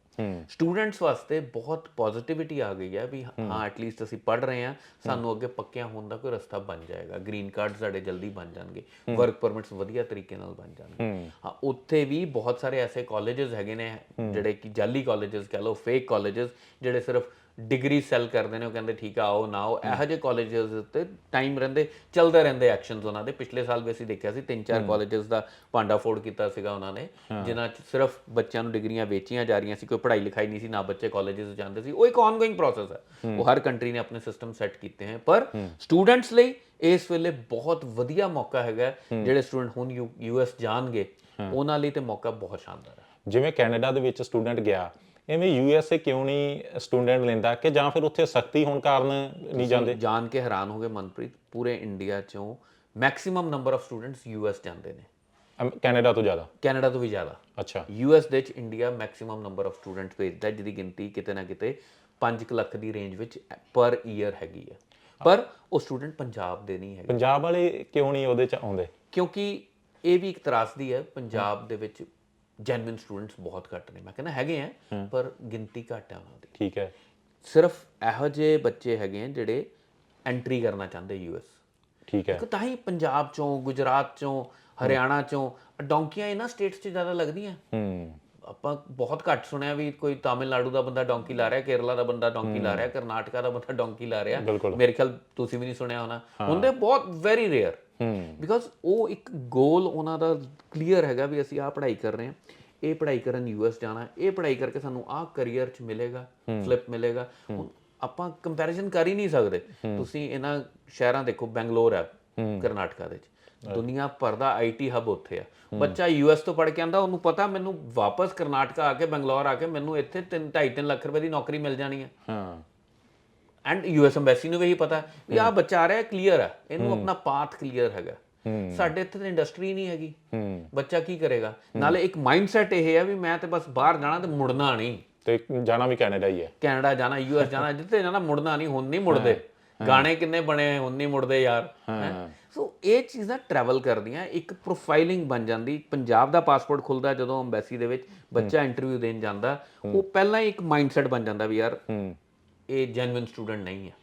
ਸਟੂਡੈਂਟਸ ਵਾਸਤੇ ਬਹੁਤ ਪੋਜ਼ਿਟਿਵਿਟੀ ਆ ਗਈ ਹੈ ਵੀ ਹਾਂ ਐਟਲੀਸਟ ਅਸੀਂ ਪੜ ਰਹੇ ਹਾਂ। ਸਾਨੂੰ ਅੱਗੇ ਪੱਕਿਆਂ ਹੋਣ ਦਾ ਕੋਈ ਰਸਤਾ ਬਣ ਜਾਏਗਾ। ਗ੍ਰੀਨ ਕਾਰਡ ਸਾਡੇ ਜਲਦੀ ਬਣ ਜਾਣਗੇ। ਵਰਕ ਪਰਮਿਟਸ ਵਧੀਆ ਤਰੀਕੇ ਨਾਲ ਬਣ ਜਾਣਗੇ। ਹਾਂ। ਉੱਥੇ ਵੀ ਬਹੁਤ ਸਾਰੇ ਐਸੇ ਕਾਲਜਸ ਹੈਗੇ ਨੇ ਜਿਹੜੇ ਕਿ ਜਾਲੀ ਕਾਲਜਸ ਕਹ ਲਓ ਫੇਕ ਕਾਲਜਸ ਜਿਹੜੇ ਸਿਰਫ ਡਿਗਰੀ ਸੈਲ ਕਰਦੇ ਨੇ ਉਹ ਕਹਿੰਦੇ ਠੀਕ ਆ ਆਓ ਨਾ ਆਓ। ਇਹੋ ਜਿਹੇ ਕਾਲਜਸ ਉੱਤੇ ਟਾਈਮ ਰਹਿੰਦੇ ਚੱਲਦੇ ਰਹਿੰਦੇ ਐਕਸ਼ਨਸ ਉਹਨਾਂ ਦੇ। ਪਿਛਲੇ ਸਾਲ ਵੀ ਅਸੀਂ ਦੇਖਿਆ ਸੀ ਤਿੰਨ ਚਾਰ ਕਾਲਜਸ ਦਾ ਭਾਂਡਾ ਫੋੜ ਕੀਤਾ ਸੀਗਾ ਉਹਨਾਂ ਨੇ ਜਿਨ੍ਹਾਂ 'ਚ ਸਿਰਫ ਬੱਚਿਆਂ ਨੂੰ ਡਿਗਰੀਆਂ ਵੇਚੀਆਂ ਜਾ ਰਹੀਆਂ ਸੀ ਕੋਈ ਪੜ੍ਹਾਈ ਲਿਖਾਈ ਨਹੀਂ ਸੀ ਨਾ ਬੱਚੇ ਕਾਲਜਸ ਜਾਂਦੇ ਸੀ। ਉਹ ਇੱਕ ਆਨਗੋਇੰਗ ਪ੍ਰੋਸੈਸ ਹੈ। ਉਹ ਹਰ ਕੰਟਰੀ ਨੇ ਆਪਣੇ ਸਿਸਟਮ ਸੈੱਟ ਕੀਤੇ ਹਨ ਪਰ ਸਟੂਡੈਂਟਸ ਲਈ ਇਸ ਵੇਲੇ ਬਹੁਤ ਵਧੀਆ ਮੌਕਾ ਹੈਗਾ ਜਿਹੜੇ ਸਟੂਡੈਂਟ ਹੁਣ ਯੂਐਸ ਜਾਣਗੇ ਉਹਨਾਂ ਲਈ ਤੇ ਮੌਕਾ ਬਹੁਤ ਸ਼ਾਨਦਾਰ ਹੈ। ਜਿਵੇਂ ਕੈਨੇਡਾ ਦੇ ਵਿੱਚ ਸਟੂਡੈਂਟ ਗਿਆ ਐਵੇਂ ਯੂ ਐਸ ਏ ਕਿਉਂ ਨਹੀਂ ਸਟੂਡੈਂਟ ਲੈਂਦਾ ਕਿ ਜਾਂ ਫਿਰ ਉੱਥੇ ਸਖਤੀ ਹੋਣ ਕਾਰਨ ਨਹੀਂ ਜਾਂਦੇ? ਜਾਣ ਕੇ ਹੈਰਾਨ ਹੋ ਗਏ ਮਨਪ੍ਰੀਤ ਪੂਰੇ ਇੰਡੀਆ ਚੋਂ maximum number of students US ਜਾਂਦੇ ਨੇ। ਕੈਨੇਡਾ ਤੋਂ ਜ਼ਿਆਦਾ? ਕੈਨੇਡਾ ਤੋਂ ਵੀ ਜ਼ਿਆਦਾ। ਅੱਛਾ। ਯੂਐਸ ਦੇ ਵਿੱਚ India maximum number of students ਭੇਜਦਾ ਜਿਹਦੀ ਗਿਣਤੀ ਕਿਤੇ ਨਾ ਕਿਤੇ 5 ਲੱਖ ਦੀ ਰੇਂਜ ਵਿੱਚ ਪਰ ਈਅਰ ਹੈਗੀ ਹੈ ਪਰ ਉਹ ਸਟੂਡੈਂਟ ਪੰਜਾਬ ਦੇ ਨਹੀਂ ਹੈਗੇ। ਪੰਜਾਬ ਵਾਲੇ ਕਿਉਂ ਨਹੀਂ ਉਹਦੇ ਚ ਆਉਂਦੇ? ਕਿਉਂਕਿ ਇਹ ਵੀ ਇੱਕ ਤਰਾਸਦੀ ਹੈ ਪੰਜਾਬ ਦੇ ਵਿੱਚ ਜੈਨੂਇਨ ਸਟੂਡੈਂਟਸ ਬਹੁਤ ਘੱਟ ਨੇ। ਮੈਂ ਕਹਿੰਦਾ ਹੈਗੇ ਆ ਪਰ ਗਿਣਤੀ ਘੱਟ ਹੈ ਉਹਨਾਂ ਦੀ। ਠੀਕ ਹੈ। ਸਿਰਫ ਇਹੋ ਜਿਹੇ ਬੱਚੇ ਹੈਗੇ ਆ ਜਿਹੜੇ ਐਂਟਰੀ ਕਰਨਾ ਚਾਹੁੰਦੇ ਯੂਐਸ ਠੀਕ ਹੈ। ਕਿ ਤਾਂ ਹੀ ਪੰਜਾਬ ਚੋਂ ਗੁਜਰਾਤ ਚੋਂ ਹਰਿਆਣਾ ਚੋਂ ਡੌਂਕੀਆਂ ਇਹਨਾਂ ਸਟੇਟਸ 'ਚ ਜ਼ਿਆਦਾ ਲੱਗਦੀਆਂ। ਹੂੰ। ਆਪਾਂ ਬਹੁਤ ਘੱਟ ਸੁਣਿਆ ਵੀ ਕੋਈ ਤਾਮਿਲਨਾਡੂ ਦਾ ਬੰਦਾ ਡੌਂਕੀ ਲਾ ਰਿਹਾ ਕੇਰਲਾ ਦਾ ਬੰਦਾ ਡੌਂਕੀ ਲਾ ਰਿਹਾ ਕਰਨਾਟਕਾ ਦਾ ਬੰਦਾ ਡੌਂਕੀ ਲਾ ਰਿਹਾ। ਮੇਰੇ ਖਿਆਲ ਤੁਸੀਂ ਵੀ ਨਹੀਂ ਸੁਣਿਆ ਹੋਣਾ। ਹੁੰਦੇ ਬਹੁਤ ਵੈਰੀ ਰੇਅਰ ਬਿਕਾਜ਼ ਉਹ ਇੱਕ ਗੋਲ ਉਹਨਾਂ ਦਾ ਕਲੀਅਰ ਹੈਗਾ ਵੀ ਅਸੀਂ ਆਹ ਪੜ੍ਹਾਈ ਕਰ ਰਹੇ ਹਾਂ। ਇਹ ਪੜ੍ਹਾਈ ਕਰਨ ਯੂਐਸ ਜਾਣਾ ਇਹ ਪੜ੍ਹਾਈ ਕਰਕੇ ਸਾਨੂੰ ਆਹ ਕੈਰੀਅਰ 'ਚ ਮਿਲੇਗਾ ਫਲਿਪ ਮਿਲੇਗਾ। ਆਪਾਂ ਕੰਪੈਰੀਜ਼ਨ ਕਰ ਹੀ ਨਹੀਂ ਸਕਦੇ। ਤੁਸੀਂ ਇਹਨਾਂ ਸ਼ਹਿਰਾਂ ਦੇਖੋ ਬੈਂਗਲੌਰ ਹੈ। ਕਰਨਾਟਕਾ ਦੇ ਵਿੱਚ। ਦੁਨੀਆ ਭਰ ਦਾ ਆਈਟੀ ਹੱਬ ਉੱਥੇ ਆ। ਬੱਚਾ ਯੂਐਸ ਤੋਂ ਪੜ੍ਹ ਕੇ ਆਂਦਾ ਉਹਨੂੰ ਪਤਾ ਮੈਨੂੰ ਵਾਪਸ ਕਰਨਾਟਕਾ ਆ ਕੇ ਬੈਂਗਲੌਰ ਆ ਕੇ ਮੈਨੂੰ ਇੱਥੇ 3 2.5 ਲੱਖ ਰੁਪਏ ਦੀ ਨੌਕਰੀ ਮਿਲ ਜਾਣੀ ਹੈ। ਹਾਂ ਐਂਡ ਯੂਐਸ ਐਮਬੈਸੀ ਨੂੰ ਵੀ ਇਹੀ ਪਤਾ ਵੀ ਆਹ ਬੱਚਾ ਆ ਰਿਹਾ ਕਲੀਅਰ ਹੈ ਇਹਨੂੰ ਆਪਣਾ ਪਾਥ ਕਲੀਅਰ ਹੈਗਾ। ਸਾਡੇ ਇੱਥੇ ਤਾਂ ਇੰਡਸਟਰੀ ਨਹੀਂ ਹੈਗੀ। ਬੱਚਾ ਕੀ ਕਰੇਗਾ? ਨਾਲੇ ਇੱਕ ਮਾਈਂਡਸੈਟ ਇਹ ਹੈ ਵੀ ਮੈਂ ਤੇ ਬਸ ਬਾਹਰ ਜਾਣਾ ਤੇ ਮੁੜਨਾ ਨਹੀਂ। ਤੇ ਜਾਣਾ ਵੀ ਕੈਨੇਡਾ ਹੀ ਹੈ ਕੈਨੇਡਾ ਜਾਣਾ ਯੂਐਸ ਜਾਣਾ ਜਿੱਥੇ ਜਾਣਾ ਮੁੜਨਾ ਨਹੀਂ ਹੁਣ ਨਹੀਂ ਮੁੜਦੇ। ਗਾਣੇ ਕਿੰਨੇ ਬਣੇ ਹੁਣ ਨਹੀਂ ਮੁੜਦੇ ਯਾਰ। ਸੋ ਇਹ ਚੀਜ਼ਾਂ ਟਰੈਵਲ ਕਰਦੀਆਂ ਇੱਕ ਪ੍ਰੋਫਾਈਲਿੰਗ ਬਣ ਜਾਂਦੀ ਪੰਜਾਬ ਦਾ ਪਾਸਪੋਰਟ ਖੁੱਲਦਾ ਜਦੋਂ ਐਮਬੈਸੀ ਦੇ ਵਿੱਚ ਬੱਚਾ ਇੰਟਰਵਿਊ ਦੇਣ ਜਾਂਦਾ ਉਹ ਪਹਿਲਾਂ ਹੀ ਇੱਕ ਮਾਈਂਡਸੈਟ ਬਣ ਜਾਂਦਾ ਵੀ ਯਾਰ ਇਹ ਜੈਨੂਇਨ ਸਟੂਡੈਂਟ ਨਹੀਂ ਹੈ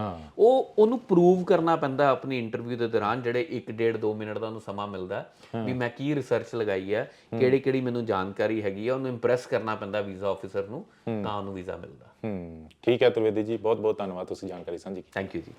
ਹਾਂ। ਉਹ ਉਹਨੂੰ ਪ੍ਰੂਵ ਕਰਨਾ ਪੈਂਦਾ ਆਪਣੀ ਇੰਟਰਵਿਊ ਦੇ ਦੌਰਾਨ ਜਿਹੜੇ 1 1.5 2 ਮਿੰਟ ਦਾ ਉਹਨੂੰ ਸਮਾਂ ਮਿਲਦਾ ਵੀ ਮੈਂ ਕੀ ਰਿਸਰਚ ਲਗਾਈ ਹੈ ਕਿਹੜੀ ਕਿਹੜੀ ਮੈਨੂੰ ਜਾਣਕਾਰੀ ਹੈਗੀ ਹੈ ਉਹਨੂੰ ਇੰਪ੍ਰੈਸ ਕਰਨਾ ਪੈਂਦਾ ਵੀਜ਼ਾ ਆਫੀਸਰ ਨੂੰ ਤਾਂ ਉਹਨੂੰ ਵੀਜ਼ਾ ਮਿਲਦਾ। ਹੂੰ। ਠੀਕ ਹੈ ਤ੍ਰਿਵੇਦੀ ਜੀ ਬਹੁਤ ਬਹੁਤ ਧੰਨਵਾਦ ਤੁਸੀਂ ਜਾਣਕਾਰੀ ਸਾਂਝੀ ਕੀਤੀ। ਥੈਂਕ ਯੂ ਜੀ।